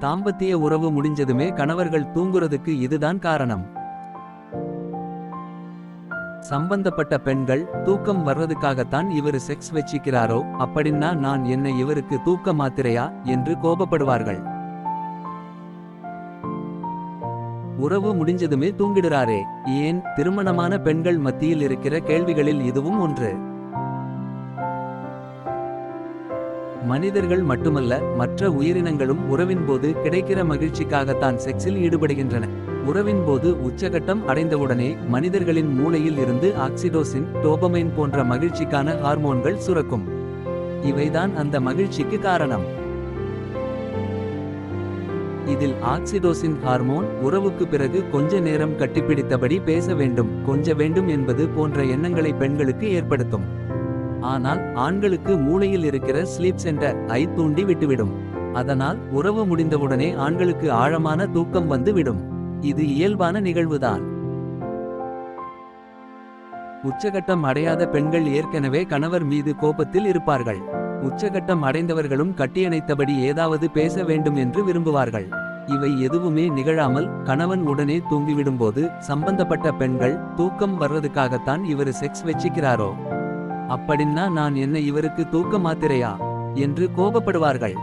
தாம்பத்திய உறவு முடிஞ்சதுமே கணவர்கள் தூங்குறதுக்கு இதுதான் காரணம். சம்பந்தப்பட்ட பெண்கள் தூக்கம் வர்றதுக்காகத்தான் இவரு செக்ஸ் வச்சிக்கிறாரோ அப்படின்னா நான் என்ன இவருக்கு தூக்க மாத்திரையா என்று கோபப்படுவார்கள். உறவு முடிஞ்சதுமே தூங்கிடுறாரே. ஏன்? திருமணமான பெண்கள் மத்தியில் இருக்கிற கேள்விகளில் இதுவும் ஒன்று. மனிதர்கள் மட்டுமல்ல மற்ற உயிரினங்களும் உறவின் போது கிடைக்கிற மகிழ்ச்சிக்காகத்தான் செக்ஸில் ஈடுபடுகின்றன. உறவின் போது உச்சகட்டம் அடைந்தவுடனே மனிதர்களின் மூளையில் இருந்து ஆக்சிடோசின் டோபமைன் போன்ற மகிழ்ச்சிக்கான ஹார்மோன்கள் சுரக்கும். இவைதான் அந்த மகிழ்ச்சிக்கு காரணம். இதில் ஆக்சிடோசின் ஹார்மோன் உறவுக்கு பிறகு கொஞ்ச நேரம் கட்டிப்பிடித்தபடி பேச வேண்டும் கொஞ்ச வேண்டும் என்பது போன்ற எண்ணங்களை பெண்களுக்கு ஏற்படுத்தும். ஆனால் ஆண்களுக்கு மூளையில் இருக்கிற ஸ்லீப் சென்டர் ஐ தூண்டி விட்டுவிடும். அதனால் உறவு முடிந்தவுடனே ஆண்களுக்கு ஆழமான தூக்கம் வந்து விடும் இது இயல்பான நிகழ்வுதான். உச்சகட்டம் அடையாத பெண்கள் ஏற்கனவே கணவர் மீது கோபத்தில் இருப்பார்கள். உச்சகட்டம் அடைந்தவர்களும் கட்டியணைத்தபடி ஏதாவது பேச வேண்டும் என்று விரும்புவார்கள். இவை எதுவுமே நிகழாமல் கணவன் உடனே தூங்கிவிடும்போது சம்பந்தப்பட்ட பெண்கள் தூக்கம் வர்றதுக்காகத்தான் இவரு செக்ஸ் வச்சிக்கிறாரோ? அப்படின்னா நான் என்ன இவருக்கு தூக்க மாத்திரையா என்று கோபப்படுவார்கள்.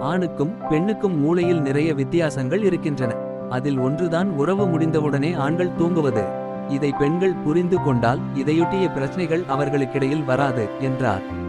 ஆணுக்கும் பெண்ணுக்கும் மூளையில் நிறைய வித்தியாசங்கள் இருக்கின்றன. அதில் ஒன்றுதான் உறவு முடிந்தவுடனே ஆண்கள் தூங்குவது. இதை பெண்கள் புரிந்து கொண்டால் இதையொட்டிய பிரச்சனைகள் அவர்களுக்கிடையில் வராது என்றார்.